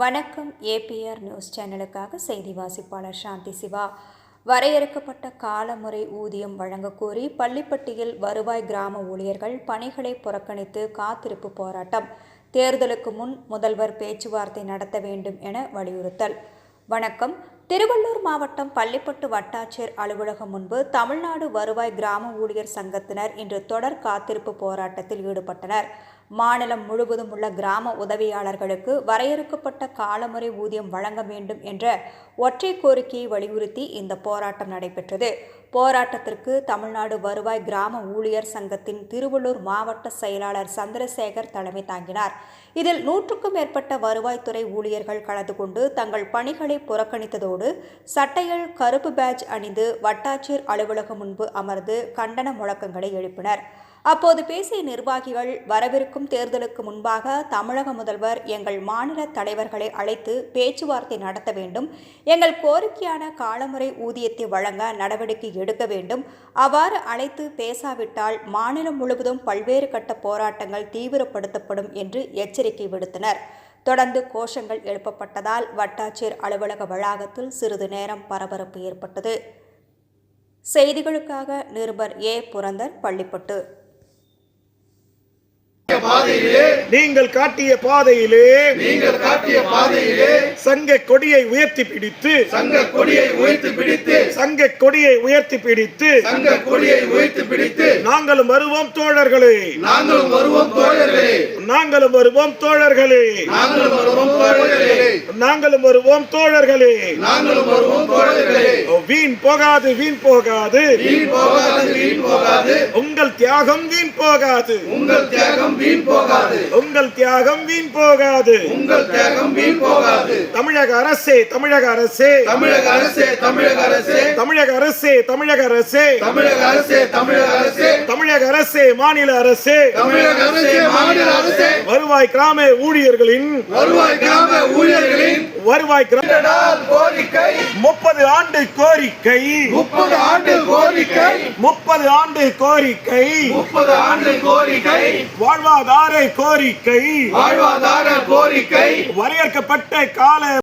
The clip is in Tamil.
வணக்கம் ஏபிஆர் நியூஸ் சேனலுக்காக செய்தி வாசிப்பாளர் சாந்தி சிவா. வரையறுக்கப்பட்ட காலமுறை ஊதியம் வழங்கக்கோரி பள்ளிப்பட்டியில் வருவாய் கிராம ஊழியர்கள் பணிகளை புறக்கணித்து காத்திருப்பு போராட்டம். தேர்தலுக்கு முன் முதல்வர் பேச்சுவார்த்தை நடத்த வேண்டும் என வலியுறுத்தல். வணக்கம். திருவள்ளூர் மாவட்டம் பள்ளிப்பட்டு வட்டாட்சியர் அலுவலகம் முன்பு தமிழ்நாடு வருவாய் கிராம ஊழியர் சங்கத்தினர் இன்று தொடர் காத்திருப்பு போராட்டத்தில் ஈடுபட்டனர். மாநிலம் முழுவதும் உள்ள கிராம உதவியாளர்களுக்கு வரையறுக்கப்பட்ட காலமுறை ஊதியம் வழங்க வேண்டும் என்ற ஒற்றை கோரிக்கையை வலியுறுத்தி இந்த போராட்டம் நடைபெற்றது. போராட்டத்திற்கு தமிழ்நாடு வருவாய் கிராம ஊழியர் சங்கத்தின் திருவள்ளூர் மாவட்ட செயலாளர் சந்திரசேகர் தலைமை தாங்கினார். இதில் நூற்றுக்கும் மேற்பட்ட வருவாய்த்துறை ஊழியர்கள் கலந்து கொண்டு தங்கள் பணிகளை புறக்கணித்ததோடு சட்டையில் கருப்பு பேட்ஜ் அணிந்து வட்டாட்சியர் அலுவலகம் முன்பு அமர்ந்து கண்டன முழக்கங்களை எழுப்பினர். அப்போது பேசிய நிர்வாகிகள் வரவிருக்கும் தேர்தலுக்கு முன்பாக தமிழக முதல்வர் எங்கள் மாநில தலைவர்களை அழைத்து பேச்சுவார்த்தை நடத்த வேண்டும் எங்கள் கோரிக்கையான காலமுறை ஊதியத்தை வழங்க நடவடிக்கை எடுக்க வேண்டும் அவ்வாறு அழைத்து பேசாவிட்டால் மாநிலம் முழுவதும் பல்வேறு கட்ட போராட்டங்கள் தீவிரப்படுத்தப்படும் என்று எச்சரிக்கை விடுத்தனர். தொடர்ந்து கோஷங்கள் எழுப்பப்பட்டதால் வட்டாட்சியர் அலுவலக வளாகத்தில் சிறிது நேரம் பரபரப்பு ஏற்பட்டது. செய்திகளுக்காக நிருபர் ஏ. புரந்தர் பள்ளிப்பட்டு. பாதையிலே நீங்கள் காட்டிய பாதையிலே நீங்கள் காட்டிய பாதையிலே சங்க கொடியை உயர்த்தி பிடித்து சங்க கொடியை உயர்த்தி பிடித்து சங்க கொடியை உயர்த்தி பிடித்து சங்க கொடியை உயர்த்தி பிடித்து நாங்களும் வருவோம் தோழர்களே. நாங்களும் வருவோம் தோழர்களே. நாங்களும் வருவோம் தோழர்களே. நாங்களும் வருவோம் தோழர்களே. நாங்களும் வருவோம் தோழர்களே. நாங்களும் வருவோம் தோழர்களே. வீண் போகாது வீண் போகாது. வீண் போகாது வீண் போகாது. உங்கள் தியாகம் வீண் போகாது. உங்கள் தியாகம் வீண் போகாது. உங்கள் தியாகம் வீண் போகாது. உங்கள் தியாகம் வீண் போகாது. தமிழக அரசே தமிழக அரசே. தமிழக அரசே தமிழக அரசே. தமிழக அரசே தமிழக அரசே. தமிழக அரசே தமிழக அரசே. தமிழக அரசே மாநில அரசே. தமிழக அரசே மாநில அரசே. வருவாய் கிராம ஊழியர்களின் வருவாய் கிராம ஊழியர்களின் வருவாய் கிராம கோரிக்கை. முப்பது ஆண்டு கோரிக்கை. முப்பது ஆண்டு கோரிக்கை. முப்பது ஆண்டு கோரிக்கை. முப்பது ஆண்டு கோரிக்கை. வாழ்வாதார கோரிக்கை. வாழ்வாதார கோரிக்கை. வரையறுக்கப்பட்ட கால